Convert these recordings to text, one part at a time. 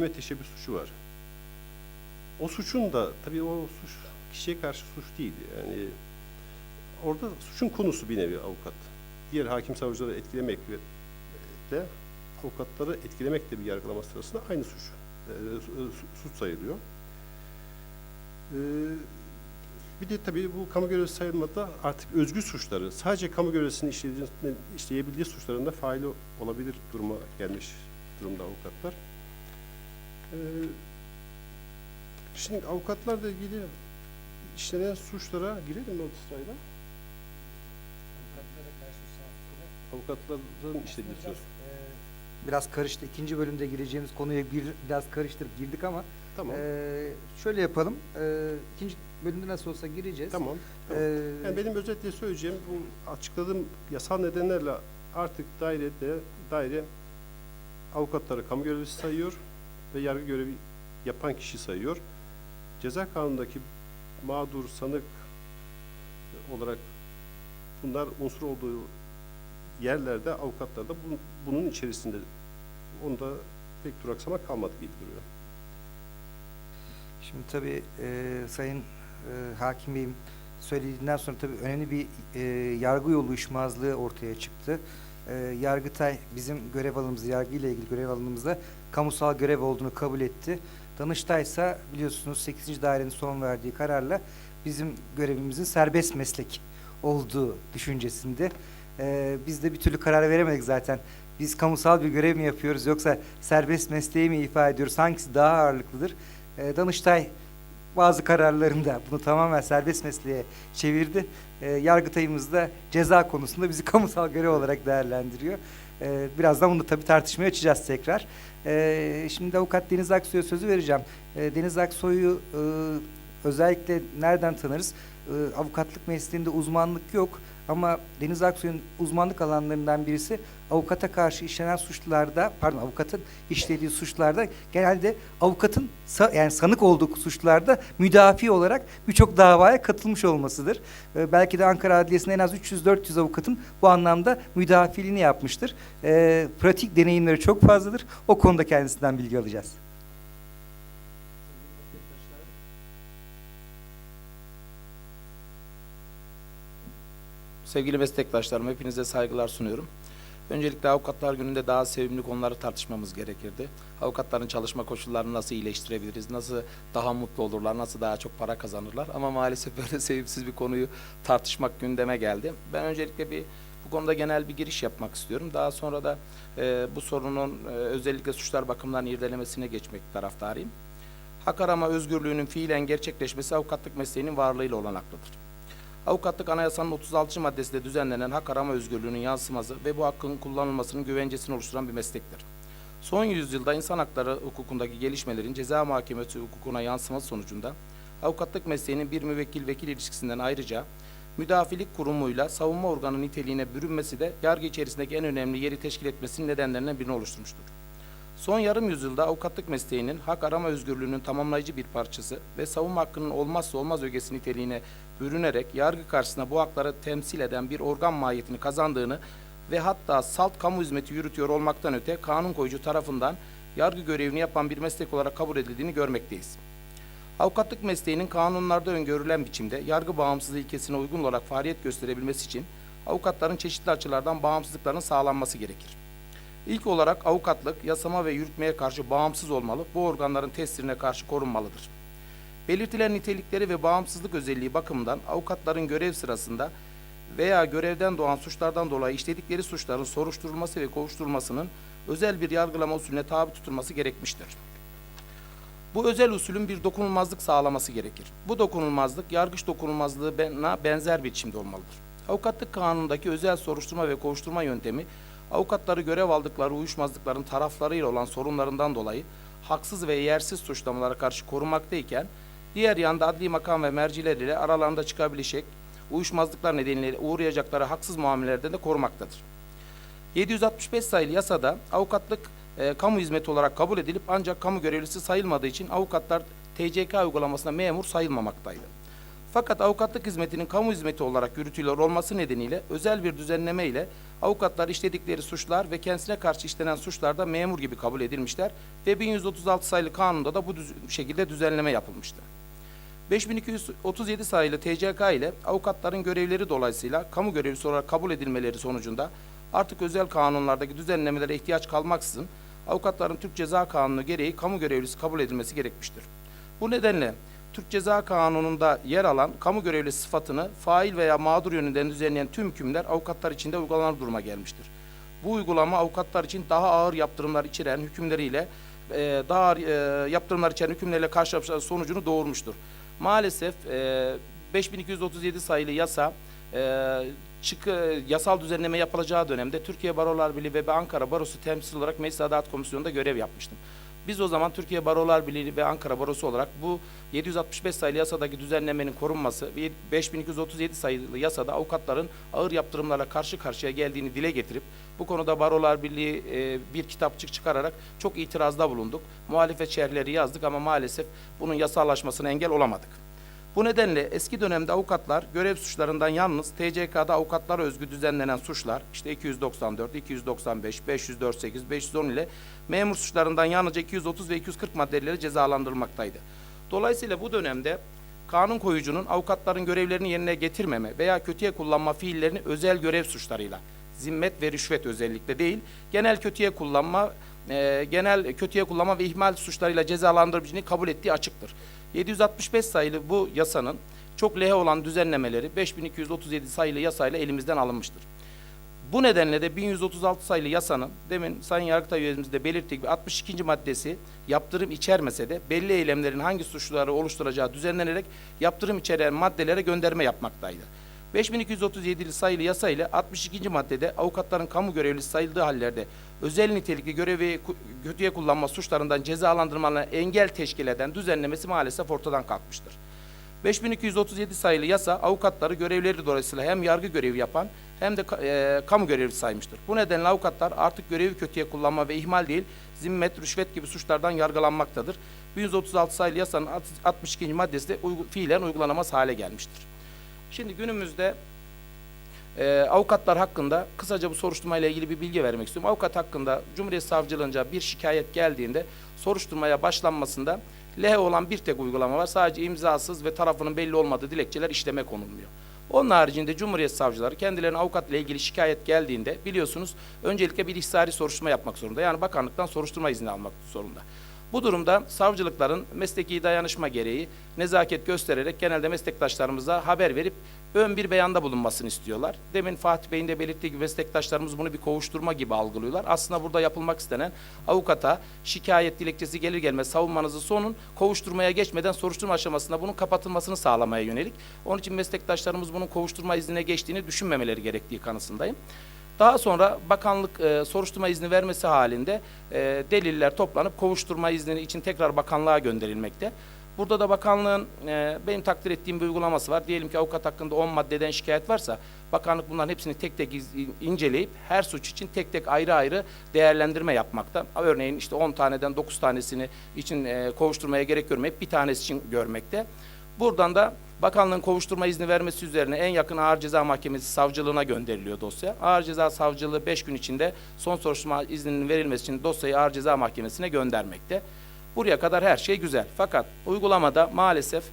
Yeme teşebbüs suçu var. O suçun da tabii o suç kişiye karşı suç değil. Yani orada suçun konusu bir nevi avukat. Diğer hakim savcıları etkilemek ve de avukatları etkilemek de bir yargılama sırasında aynı suç. e, su- suç sayılıyor. E, bir de tabii bu kamu görevlisi sayılmada artık özgür suçları sadece kamu görevlisinin işleyebildiği suçlarında fail olabilir duruma gelmiş durumda avukatlar. Ee, şimdi avukatlarla ilgili işlenen suçlara girelim o sırayla? Avukatların işlediği Biraz, suç. e, biraz karıştı. İkinci bölümde gireceğimiz konuya bir, biraz karıştırıp girdik ama Tamam. e, şöyle yapalım. E, ikinci bölümde nasıl olsa gireceğiz. Tamam. tamam. E, Yani benim özetle söyleyeceğim bu açıkladığım yasal nedenlerle artık dairede daire avukatları kamu görevlisi sayıyor ve yargı görevi yapan kişi sayıyor. Ceza kanunundaki mağdur, sanık olarak bunlar unsur olduğu yerlerde avukatlar da bunun, içerisinde. Onda pek duraksamak kalmadı gibi duruyor. Şimdi tabii e, Sayın e, Hakim Bey'im söylediğinden sonra tabii önemli bir e, yargı yolu uyuşmazlığı ortaya çıktı. E, Yargıtay bizim görev alanımızı, yargıyla ilgili görev alanımızda kamusal görev olduğunu kabul etti. Danıştay ise biliyorsunuz 8. dairenin son verdiği kararla bizim görevimizin serbest meslek olduğu düşüncesinde. E, biz de bir türlü karar veremedik zaten. Biz kamusal bir görev mi yapıyoruz yoksa serbest mesleği mi ifade ediyoruz? Hangisi daha ağırlıklıdır? E, Danıştay bazı kararlarında bunu tamamen serbest mesleğe çevirdi. E, Yargıtay'ımız da ceza konusunda bizi kamusal görev olarak değerlendiriyor. E, birazdan bunu tabii tartışmaya açacağız tekrar. E, şimdi avukat Deniz Aksoy'a sözü vereceğim. E, Deniz Aksoy'u e, özellikle nereden tanırız? E, avukatlık mesleğinde uzmanlık yok. Ama Deniz Aksoy'un uzmanlık alanlarından birisi avukata karşı işlenen suçlarda, pardon avukatın işlediği suçlarda genelde avukatın yani sanık olduğu suçlarda müdafi olarak birçok davaya katılmış olmasıdır. Ee, belki de Ankara Adliyesi'nin en az 300-400 avukatın bu anlamda müdafiliğini yapmıştır. Ee, pratik deneyimleri çok fazladır. O konuda kendisinden bilgi alacağız. Sevgili meslektaşlarım, hepinize saygılar sunuyorum. Öncelikle avukatlar gününde daha sevimli konuları tartışmamız gerekirdi. Avukatların çalışma koşullarını nasıl iyileştirebiliriz, nasıl daha mutlu olurlar, nasıl daha çok para kazanırlar. Ama maalesef böyle sevimsiz bir konuyu tartışmak gündeme geldi. Ben öncelikle bir bu konuda genel bir giriş yapmak istiyorum. Daha sonra da e, bu sorunun e, özellikle suçlar bakımından irdelemesine geçmek taraftarıyım. Hak arama özgürlüğünün fiilen gerçekleşmesi avukatlık mesleğinin varlığıyla olanaklıdır. Avukatlık Anayasa'nın 36. maddesinde düzenlenen hak arama özgürlüğünün yansıması ve bu hakkın kullanılmasının güvencesini oluşturan bir meslektir. Son yüzyılda insan hakları hukukundaki gelişmelerin ceza muhakemesi hukukuna yansıması sonucunda avukatlık mesleğinin bir müvekkil-vekil ilişkisinden ayrıca müdafilik kurumuyla savunma organı niteliğine bürünmesi de yargı içerisindeki en önemli yeri teşkil etmesinin nedenlerinden birini oluşturmuştur. Son yarım yüzyılda avukatlık mesleğinin hak arama özgürlüğünün tamamlayıcı bir parçası ve savunma hakkının olmazsa olmaz ögesi niteliğine bürünerek yargı karşısında bu hakları temsil eden bir organ mahiyetini kazandığını ve hatta salt kamu hizmeti yürütüyor olmaktan öte kanun koyucu tarafından yargı görevini yapan bir meslek olarak kabul edildiğini görmekteyiz. Avukatlık mesleğinin kanunlarda öngörülen biçimde yargı bağımsızlığı ilkesine uygun olarak faaliyet gösterebilmesi için avukatların çeşitli açılardan bağımsızlıklarının sağlanması gerekir. İlk olarak avukatlık yasama ve yürütmeye karşı bağımsız olmalı, bu organların tesirine karşı korunmalıdır. Belirtilen nitelikleri ve bağımsızlık özelliği bakımından avukatların görev sırasında veya görevden doğan suçlardan dolayı işledikleri suçların soruşturulması ve kovuşturulmasının özel bir yargılama usulüne tabi tutulması gerekmiştir. Bu özel usulün bir dokunulmazlık sağlaması gerekir. Bu dokunulmazlık yargıç dokunulmazlığına benzer biçimde olmalıdır. Avukatlık kanunundaki özel soruşturma ve kovuşturma yöntemi avukatları görev aldıkları uyuşmazlıkların taraflarıyla olan sorunlarından dolayı haksız ve yersiz suçlamalara karşı korumaktayken diğer yanda adli makam ve merciler ile aralarında çıkabilecek uyuşmazlıklar nedeniyle uğrayacakları haksız muamelelerden de korumaktadır. 765 sayılı yasada avukatlık e, kamu hizmeti olarak kabul edilip ancak kamu görevlisi sayılmadığı için avukatlar TCK uygulamasına memur sayılmamaktaydı. Fakat avukatlık hizmetinin kamu hizmeti olarak yürütülüyor olması nedeniyle özel bir düzenleme ile avukatlar işledikleri suçlar ve kendisine karşı işlenen suçlarda memur gibi kabul edilmişler ve 1136 sayılı kanunda da bu düz- şekilde düzenleme yapılmıştı. 5237 sayılı TCK ile avukatların görevleri dolayısıyla kamu görevlisi olarak kabul edilmeleri sonucunda artık özel kanunlardaki düzenlemelere ihtiyaç kalmaksızın avukatların Türk Ceza Kanunu gereği kamu görevlisi kabul edilmesi gerekmiştir. Bu nedenle Türk Ceza Kanunu'nda yer alan kamu görevlisi sıfatını fail veya mağdur yönünden düzenleyen tüm hükümler avukatlar için de uygulanır duruma gelmiştir. Bu uygulama avukatlar için daha ağır yaptırımlar içeren hükümleriyle e, daha ağır e, yaptırımlar içeren hükümlerle karşılaşması sonucunu doğurmuştur. Maalesef e, 5237 sayılı yasa e, çıkı, yasal düzenleme yapılacağı dönemde Türkiye Barolar Birliği ve Ankara Barosu temsil olarak Meclis Adalet Komisyonu'nda görev yapmıştım. Biz o zaman Türkiye Barolar Birliği ve Ankara Barosu olarak bu 765 sayılı yasadaki düzenlemenin korunması ve 5237 sayılı yasada avukatların ağır yaptırımlarla karşı karşıya geldiğini dile getirip bu konuda Barolar Birliği e, bir kitapçık çıkararak çok itirazda bulunduk. Muhalefet şerhleri yazdık ama maalesef bunun yasallaşmasına engel olamadık. Bu nedenle eski dönemde avukatlar görev suçlarından yalnız TCK'da avukatlara özgü düzenlenen suçlar işte 294, 295, 548, 510 ile memur suçlarından yalnızca 230 ve 240 maddeleri cezalandırılmaktaydı. Dolayısıyla bu dönemde kanun koyucunun avukatların görevlerini yerine getirmeme veya kötüye kullanma fiillerini özel görev suçlarıyla zimmet ve rüşvet özellikle değil genel kötüye kullanma e, genel kötüye kullanma ve ihmal suçlarıyla cezalandırıcını kabul ettiği açıktır. 765 sayılı bu yasanın çok lehe olan düzenlemeleri 5237 sayılı yasayla elimizden alınmıştır. Bu nedenle de 1136 sayılı yasanın demin Sayın Yargıtay üyemiz de belirttiği gibi 62. maddesi yaptırım içermese de belli eylemlerin hangi suçları oluşturacağı düzenlenerek yaptırım içeren maddelere gönderme yapmaktaydı. 5237 sayılı yasa ile 62. maddede avukatların kamu görevlisi sayıldığı hallerde özel nitelikli görevi kötüye kullanma suçlarından cezalandırmalarına engel teşkil eden düzenlemesi maalesef ortadan kalkmıştır. 5237 sayılı yasa avukatları görevleri dolayısıyla hem yargı görevi yapan hem de e, kamu görevlisi saymıştır. Bu nedenle avukatlar artık görevi kötüye kullanma ve ihmal değil, zimmet, rüşvet gibi suçlardan yargılanmaktadır. 1136 sayılı yasanın 62. maddesi de uygu- fiilen uygulanamaz hale gelmiştir. Şimdi günümüzde e, avukatlar hakkında kısaca bu soruşturma ile ilgili bir bilgi vermek istiyorum. Avukat hakkında Cumhuriyet Savcılığınca bir şikayet geldiğinde soruşturmaya başlanmasında lehe olan bir tek uygulama var. Sadece imzasız ve tarafının belli olmadığı dilekçeler işleme konulmuyor. Onun haricinde Cumhuriyet Savcıları kendilerine avukat ile ilgili şikayet geldiğinde biliyorsunuz öncelikle bir ihsari soruşturma yapmak zorunda. Yani bakanlıktan soruşturma izni almak zorunda. Bu durumda savcılıkların mesleki dayanışma gereği nezaket göstererek genelde meslektaşlarımıza haber verip ön bir beyanda bulunmasını istiyorlar. Demin Fatih Bey'in de belirttiği gibi meslektaşlarımız bunu bir kovuşturma gibi algılıyorlar. Aslında burada yapılmak istenen avukata şikayet dilekçesi gelir gelmez savunmanızı sonun kovuşturmaya geçmeden soruşturma aşamasında bunun kapatılmasını sağlamaya yönelik. Onun için meslektaşlarımız bunun kovuşturma iznine geçtiğini düşünmemeleri gerektiği kanısındayım. Daha sonra bakanlık e, soruşturma izni vermesi halinde e, deliller toplanıp kovuşturma izni için tekrar bakanlığa gönderilmekte. Burada da bakanlığın e, benim takdir ettiğim bir uygulaması var. Diyelim ki avukat hakkında 10 maddeden şikayet varsa bakanlık bunların hepsini tek tek inceleyip her suç için tek tek ayrı ayrı değerlendirme yapmakta. Örneğin işte 10 taneden 9 tanesini için e, kovuşturmaya gerek görmeyip bir tanesi için görmekte. Buradan da bakanlığın kovuşturma izni vermesi üzerine en yakın Ağır Ceza Mahkemesi savcılığına gönderiliyor dosya. Ağır Ceza Savcılığı 5 gün içinde son soruşturma izninin verilmesi için dosyayı Ağır Ceza Mahkemesi'ne göndermekte. Buraya kadar her şey güzel. Fakat uygulamada maalesef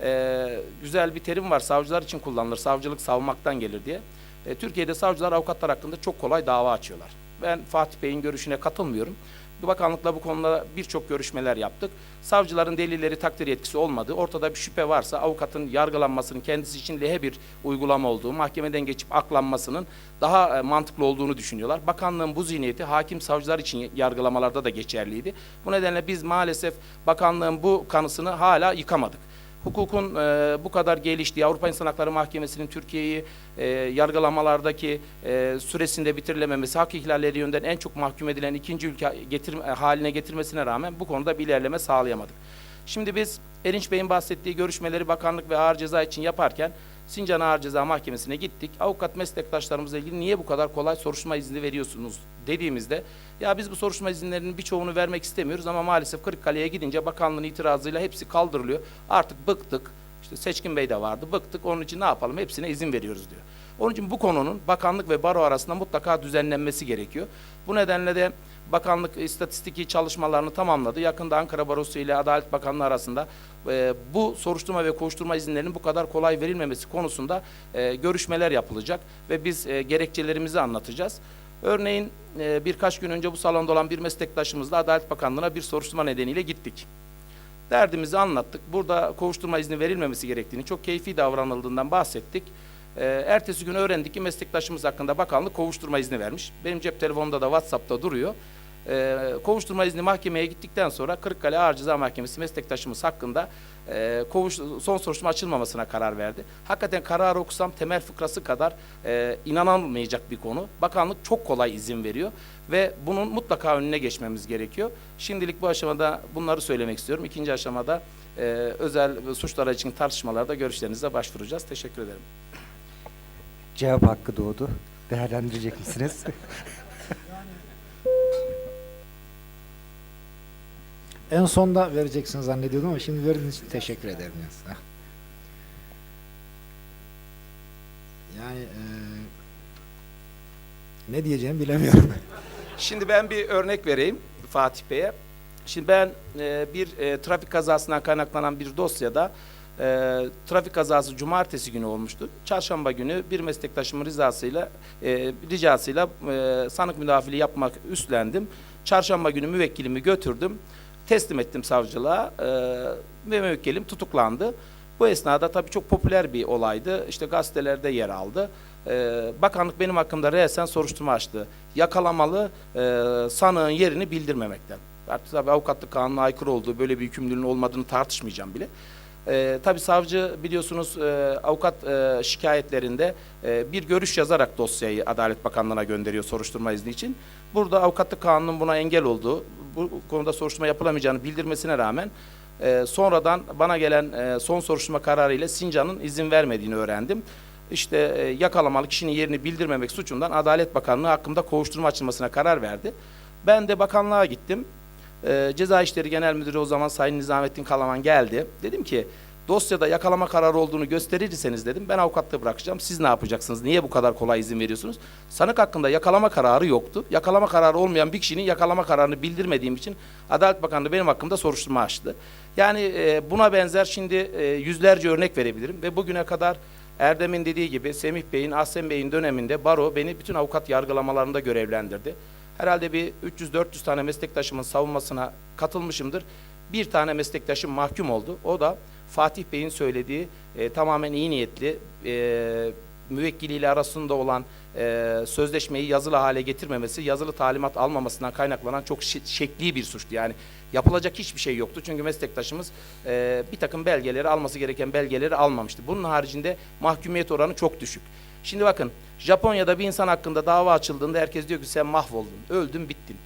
eee, güzel bir terim var. Savcılar için kullanılır. Savcılık savmaktan gelir diye. E, Türkiye'de savcılar avukatlar hakkında çok kolay dava açıyorlar. Ben Fatih Bey'in görüşüne katılmıyorum. Bakanlıkla bu konuda birçok görüşmeler yaptık. Savcıların delilleri takdir yetkisi olmadığı, ortada bir şüphe varsa avukatın yargılanmasının kendisi için lehe bir uygulama olduğu, mahkemeden geçip aklanmasının daha e, mantıklı olduğunu düşünüyorlar. Bakanlığın bu zihniyeti hakim savcılar için yargılamalarda da geçerliydi. Bu nedenle biz maalesef bakanlığın bu kanısını hala yıkamadık hukukun e, bu kadar geliştiği, Avrupa İnsan Hakları Mahkemesi'nin Türkiye'yi e, yargılamalardaki e, süresinde bitirilememesi, hak ihlalleri yönden en çok mahkum edilen ikinci ülke getir, haline getirmesine rağmen bu konuda bir ilerleme sağlayamadık. Şimdi biz Erinç Bey'in bahsettiği görüşmeleri bakanlık ve ağır ceza için yaparken Sincan Ağır Ceza Mahkemesi'ne gittik. Avukat meslektaşlarımızla ilgili niye bu kadar kolay soruşturma izni veriyorsunuz dediğimizde ya biz bu soruşturma izinlerinin birçoğunu vermek istemiyoruz ama maalesef Kırıkkale'ye gidince bakanlığın itirazıyla hepsi kaldırılıyor. Artık bıktık. İşte Seçkin Bey de vardı. Bıktık onun için ne yapalım hepsine izin veriyoruz diyor. Onun için bu konunun bakanlık ve baro arasında mutlaka düzenlenmesi gerekiyor. Bu nedenle de bakanlık istatistiki çalışmalarını tamamladı. Yakında Ankara Barosu ile Adalet Bakanlığı arasında e, bu soruşturma ve koşturma izinlerinin bu kadar kolay verilmemesi konusunda e, görüşmeler yapılacak ve biz e, gerekçelerimizi anlatacağız. Örneğin e, birkaç gün önce bu salonda olan bir meslektaşımızla Adalet Bakanlığı'na bir soruşturma nedeniyle gittik. Derdimizi anlattık. Burada kovuşturma izni verilmemesi gerektiğini, çok keyfi davranıldığından bahsettik. Ee, ertesi gün öğrendik ki meslektaşımız hakkında bakanlık kovuşturma izni vermiş. Benim cep telefonumda da WhatsApp'ta duruyor. Ee, kovuşturma izni mahkemeye gittikten sonra Kırıkkale Ağır Ceza Mahkemesi meslektaşımız hakkında e, kovuş, son soruşturma açılmamasına karar verdi. Hakikaten kararı okusam temel fıkrası kadar e, inanılmayacak bir konu. Bakanlık çok kolay izin veriyor ve bunun mutlaka önüne geçmemiz gerekiyor. Şimdilik bu aşamada bunları söylemek istiyorum. İkinci aşamada e, özel suçlara için tartışmalarda görüşlerinize başvuracağız. Teşekkür ederim. Cevap hakkı doğdu. Değerlendirecek misiniz? En sonda vereceksiniz zannediyordum ama şimdi verdiğiniz için teşekkür ederim. Yani eee, ne diyeceğimi bilemiyorum. Şimdi ben bir örnek vereyim Fatih Bey'e. Şimdi ben e, bir e, trafik kazasından kaynaklanan bir dosyada e, trafik kazası cumartesi günü olmuştu. Çarşamba günü bir meslektaşımın rızasıyla e, ricasıyla e, sanık müdafili yapmak üstlendim. Çarşamba günü müvekkilimi götürdüm. Teslim ettim savcılığa e, ve müvekkilim tutuklandı. Bu esnada tabii çok popüler bir olaydı. İşte gazetelerde yer aldı. Ee, bakanlık benim hakkımda resen soruşturma açtı. Yakalamalı e, sanığın yerini bildirmemekten. Artık tabii avukatlık kanununa aykırı olduğu, böyle bir yükümlülüğün olmadığını tartışmayacağım bile. Ee, tabii savcı biliyorsunuz e, avukat e, şikayetlerinde e, bir görüş yazarak dosyayı Adalet Bakanlığı'na gönderiyor soruşturma izni için. Burada avukatlık kanunun buna engel olduğu, bu konuda soruşturma yapılamayacağını bildirmesine rağmen e, sonradan bana gelen e, son soruşturma kararı ile Sincan'ın izin vermediğini öğrendim. İşte e, yakalamalı kişinin yerini bildirmemek suçundan Adalet Bakanlığı hakkında kovuşturma açılmasına karar verdi. Ben de bakanlığa gittim. E, Ceza İşleri Genel Müdürü o zaman Sayın Nizamettin Kalaman geldi. Dedim ki dosyada yakalama kararı olduğunu gösterirseniz dedim ben avukatlığı bırakacağım. Siz ne yapacaksınız? Niye bu kadar kolay izin veriyorsunuz? Sanık hakkında yakalama kararı yoktu. Yakalama kararı olmayan bir kişinin yakalama kararını bildirmediğim için Adalet Bakanlığı benim hakkımda soruşturma açtı. Yani e, buna benzer şimdi e, yüzlerce örnek verebilirim ve bugüne kadar Erdem'in dediği gibi Semih Bey'in, Ahsen Bey'in döneminde baro beni bütün avukat yargılamalarında görevlendirdi. Herhalde bir 300-400 tane meslektaşımın savunmasına katılmışımdır. Bir tane meslektaşım mahkum oldu. O da Fatih Bey'in söylediği e, tamamen iyi niyetli, e, müvekkiliyle arasında olan e, sözleşmeyi yazılı hale getirmemesi, yazılı talimat almamasından kaynaklanan çok şekli bir suçtu. Yani yapılacak hiçbir şey yoktu. Çünkü meslektaşımız e, bir takım belgeleri alması gereken belgeleri almamıştı. Bunun haricinde mahkumiyet oranı çok düşük. Şimdi bakın Japonya'da bir insan hakkında dava açıldığında herkes diyor ki sen mahvoldun, öldün, bittin.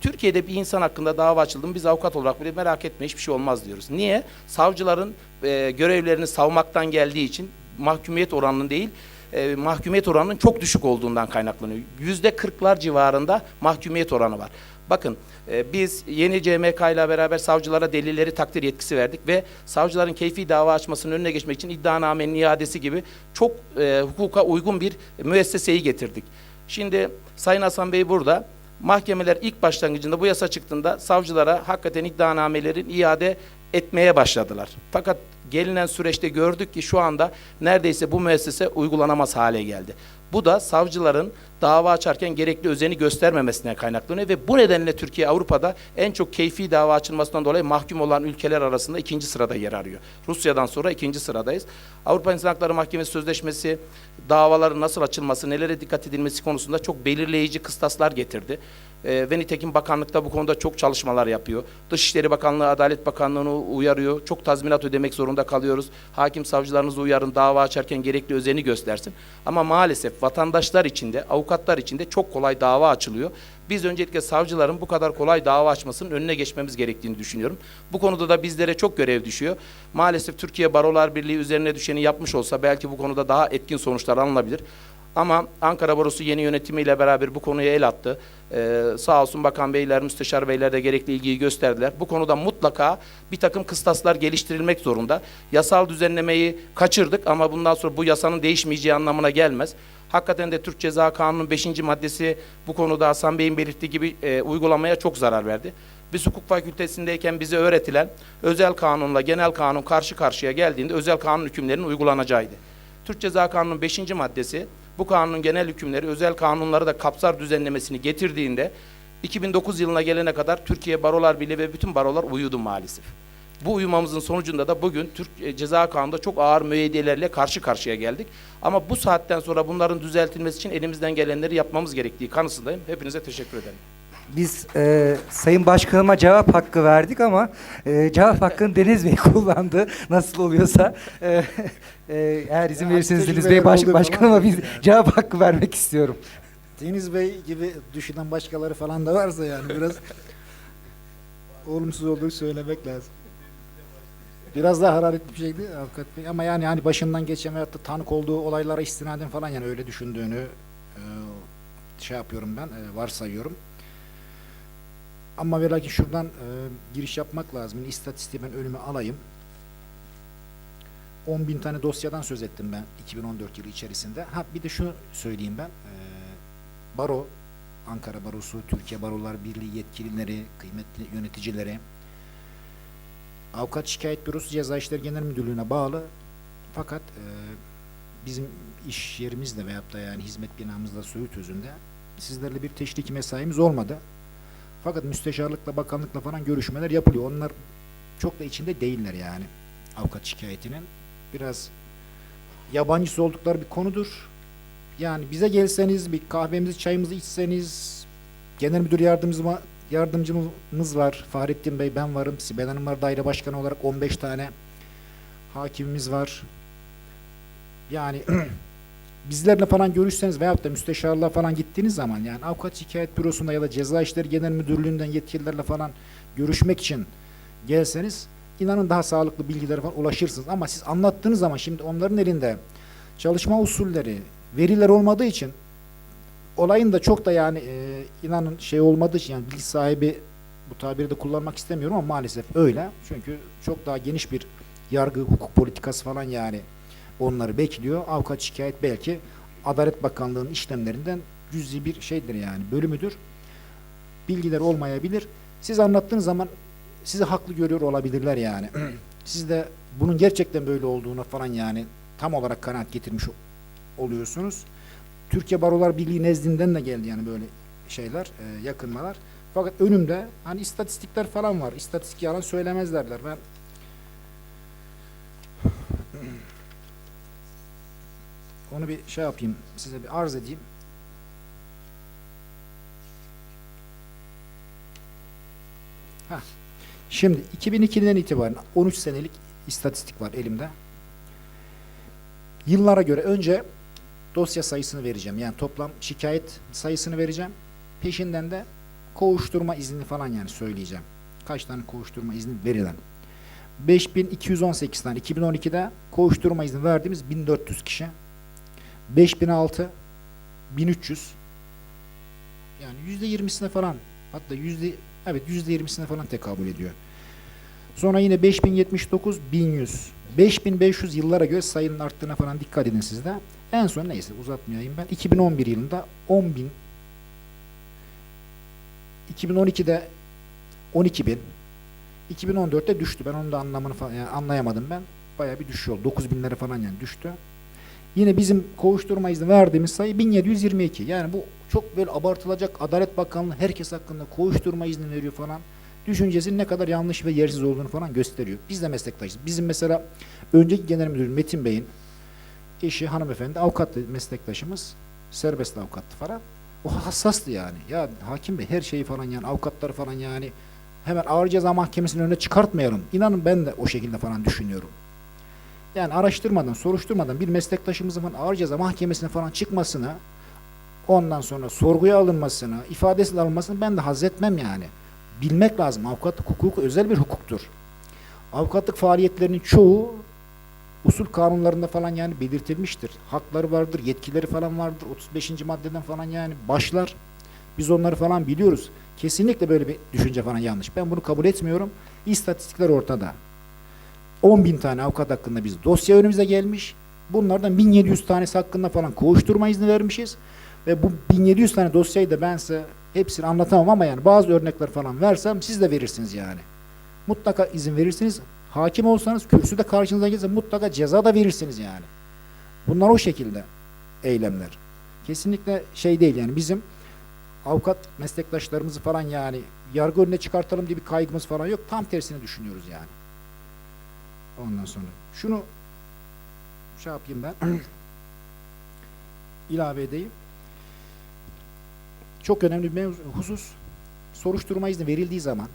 Türkiye'de bir insan hakkında dava açıldı mı biz avukat olarak bile merak etme hiçbir şey olmaz diyoruz. Niye? Savcıların e, görevlerini savmaktan geldiği için mahkumiyet oranının değil, e, mahkumiyet oranının çok düşük olduğundan kaynaklanıyor. Yüzde kırklar civarında mahkumiyet oranı var. Bakın e, biz yeni CMK ile beraber savcılara delilleri takdir yetkisi verdik ve savcıların keyfi dava açmasının önüne geçmek için iddianamenin iadesi gibi çok e, hukuka uygun bir müesseseyi getirdik. Şimdi Sayın Hasan Bey burada. Mahkemeler ilk başlangıcında bu yasa çıktığında savcılara hakikaten iddianamelerin iade etmeye başladılar. Fakat gelinen süreçte gördük ki şu anda neredeyse bu müessese uygulanamaz hale geldi. Bu da savcıların dava açarken gerekli özeni göstermemesine kaynaklanıyor ve bu nedenle Türkiye Avrupa'da en çok keyfi dava açılmasından dolayı mahkum olan ülkeler arasında ikinci sırada yer arıyor. Rusya'dan sonra ikinci sıradayız. Avrupa İnsan Hakları Mahkemesi Sözleşmesi davaların nasıl açılması, nelere dikkat edilmesi konusunda çok belirleyici kıstaslar getirdi. Ee, ve nitekim bakanlıkta bu konuda çok çalışmalar yapıyor. Dışişleri Bakanlığı, Adalet Bakanlığı'nı uyarıyor. Çok tazminat ödemek zorunda kalıyoruz. Hakim savcılarınızı uyarın, dava açarken gerekli özeni göstersin. Ama maalesef vatandaşlar içinde, avukatlar içinde çok kolay dava açılıyor. Biz öncelikle savcıların bu kadar kolay dava açmasının önüne geçmemiz gerektiğini düşünüyorum. Bu konuda da bizlere çok görev düşüyor. Maalesef Türkiye Barolar Birliği üzerine düşeni yapmış olsa belki bu konuda daha etkin sonuçlar alınabilir. Ama Ankara Barosu yeni yönetimiyle beraber bu konuya el attı. Ee, sağ olsun Bakan Beyler, Müsteşar Beyler de gerekli ilgiyi gösterdiler. Bu konuda mutlaka bir takım kıstaslar geliştirilmek zorunda. Yasal düzenlemeyi kaçırdık ama bundan sonra bu yasanın değişmeyeceği anlamına gelmez. Hakikaten de Türk Ceza Kanunu'nun 5. maddesi bu konuda Hasan Bey'in belirttiği gibi e, uygulamaya çok zarar verdi. Biz hukuk fakültesindeyken bize öğretilen özel kanunla genel kanun karşı karşıya geldiğinde özel kanun hükümlerinin uygulanacağıydı. Türk Ceza Kanunu'nun 5. maddesi bu kanunun genel hükümleri özel kanunları da kapsar düzenlemesini getirdiğinde 2009 yılına gelene kadar Türkiye Barolar Birliği ve bütün barolar uyudu maalesef. Bu uyumamızın sonucunda da bugün Türk e, Ceza Kanunu'nda çok ağır müeyyidelerle karşı karşıya geldik. Ama bu saatten sonra bunların düzeltilmesi için elimizden gelenleri yapmamız gerektiği kanısındayım. Hepinize teşekkür ederim. Biz e, Sayın Başkanıma cevap hakkı verdik ama e, cevap hakkını Deniz Bey kullandı. Nasıl oluyorsa. E, e, eğer izin Ya, verirseniz Deniz Bey tecrübeler baş, olduğu başkanıma zaman- bir cevap hakkı vermek istiyorum. Deniz Bey gibi düşünen başkaları falan da varsa yani biraz olumsuz olduğu söylemek lazım. Biraz daha hararetli bir şeydi avukat bey ama yani hani başından geçen veyahut da tanık olduğu olaylara istinaden falan yani öyle düşündüğünü e, şey yapıyorum ben e, varsayıyorum. Ama ve lakin şuradan e, giriş yapmak lazım. Yani istatistiği ben önüme alayım. 10 bin tane dosyadan söz ettim ben 2014 yılı içerisinde. Ha bir de şunu söyleyeyim ben. E, Baro, Ankara Barosu, Türkiye Barolar Birliği yetkilileri, kıymetli yöneticileri, Avukat Şikayet Bürosu Ceza İşleri Genel Müdürlüğü'ne bağlı. Fakat e, bizim iş yerimizde veyahut da yani hizmet binamızda Söğüt Özü'nde sizlerle bir teşriki mesaimiz olmadı. Fakat müsteşarlıkla, bakanlıkla falan görüşmeler yapılıyor. Onlar çok da içinde değiller yani avukat şikayetinin. Biraz yabancısı oldukları bir konudur. Yani bize gelseniz bir kahvemizi çayımızı içseniz genel müdür yardımcımız, var Fahrettin Bey ben varım Sibel Hanım var daire başkanı olarak 15 tane hakimimiz var yani bizlerle falan görüşseniz veyahut da müsteşarlığa falan gittiğiniz zaman yani avukat şikayet bürosunda ya da ceza işleri genel müdürlüğünden yetkililerle falan görüşmek için gelseniz inanın daha sağlıklı bilgilere falan ulaşırsınız ama siz anlattığınız zaman şimdi onların elinde çalışma usulleri veriler olmadığı için olayın da çok da yani e, inanın şey olmadığı için yani bilgi sahibi bu tabiri de kullanmak istemiyorum ama maalesef öyle. Çünkü çok daha geniş bir yargı, hukuk politikası falan yani onları bekliyor. Avukat şikayet belki Adalet Bakanlığı'nın işlemlerinden cüzi bir şeydir yani bölümüdür. Bilgiler olmayabilir. Siz anlattığınız zaman sizi haklı görüyor olabilirler yani. Siz de bunun gerçekten böyle olduğuna falan yani tam olarak kanaat getirmiş oluyorsunuz. Türkiye Barolar Birliği nezdinden de geldi yani böyle şeyler, e, yakınmalar. Fakat önümde hani istatistikler falan var. İstatistik yalan söylemezlerler. Ben onu bir şey yapayım, size bir arz edeyim. Heh. Şimdi 2002'den itibaren 13 senelik istatistik var elimde. Yıllara göre önce dosya sayısını vereceğim. Yani toplam şikayet sayısını vereceğim. Peşinden de kovuşturma izni falan yani söyleyeceğim. Kaç tane kovuşturma izni verilen. 5218 tane 2012'de kovuşturma izni verdiğimiz 1400 kişi. 5006 1300 yani %20'sine falan hatta yüzde evet %20'sine falan tekabül ediyor. Sonra yine 5079 1100 5500 yıllara göre sayının arttığına falan dikkat edin siz de. En son neyse uzatmayayım ben. 2011 yılında 10 bin 2012'de 12 bin 2014'te düştü. Ben onun da anlamını falan yani anlayamadım ben. Bayağı bir düşüş oldu. 9 binlere falan yani düştü. Yine bizim kovuşturma izni verdiğimiz sayı 1722. Yani bu çok böyle abartılacak Adalet Bakanlığı herkes hakkında kovuşturma izni veriyor falan. Düşüncesinin ne kadar yanlış ve yersiz olduğunu falan gösteriyor. Biz de meslektaşız. Bizim mesela önceki genel müdür Metin Bey'in eşi hanımefendi avukattı meslektaşımız. Serbest avukattı falan. O hassastı yani. Ya hakim bey her şeyi falan yani avukatları falan yani hemen ağır ceza mahkemesinin önüne çıkartmayalım. İnanın ben de o şekilde falan düşünüyorum. Yani araştırmadan, soruşturmadan bir meslektaşımızın ağır ceza mahkemesine falan çıkmasını, ondan sonra sorguya alınmasını, ifadesi alınmasını ben de haz etmem yani. Bilmek lazım. Avukatlık hukuku özel bir hukuktur. Avukatlık faaliyetlerinin çoğu usul kanunlarında falan yani belirtilmiştir. Hakları vardır, yetkileri falan vardır. 35. maddeden falan yani başlar. Biz onları falan biliyoruz. Kesinlikle böyle bir düşünce falan yanlış. Ben bunu kabul etmiyorum. İstatistikler ortada. 10 bin tane avukat hakkında biz dosya önümüze gelmiş. Bunlardan 1700 tanesi hakkında falan kovuşturma izni vermişiz. Ve bu 1700 tane dosyayı da ben size hepsini anlatamam ama yani bazı örnekler falan versem siz de verirsiniz yani. Mutlaka izin verirsiniz. Hakim olsanız kürsüde karşınıza gelse mutlaka ceza da verirsiniz yani. Bunlar o şekilde eylemler. Kesinlikle şey değil yani bizim avukat meslektaşlarımızı falan yani yargı önüne çıkartalım diye bir kaygımız falan yok. Tam tersini düşünüyoruz yani. Ondan sonra şunu şey yapayım ben ilave edeyim. Çok önemli bir husus soruşturma izni verildiği zaman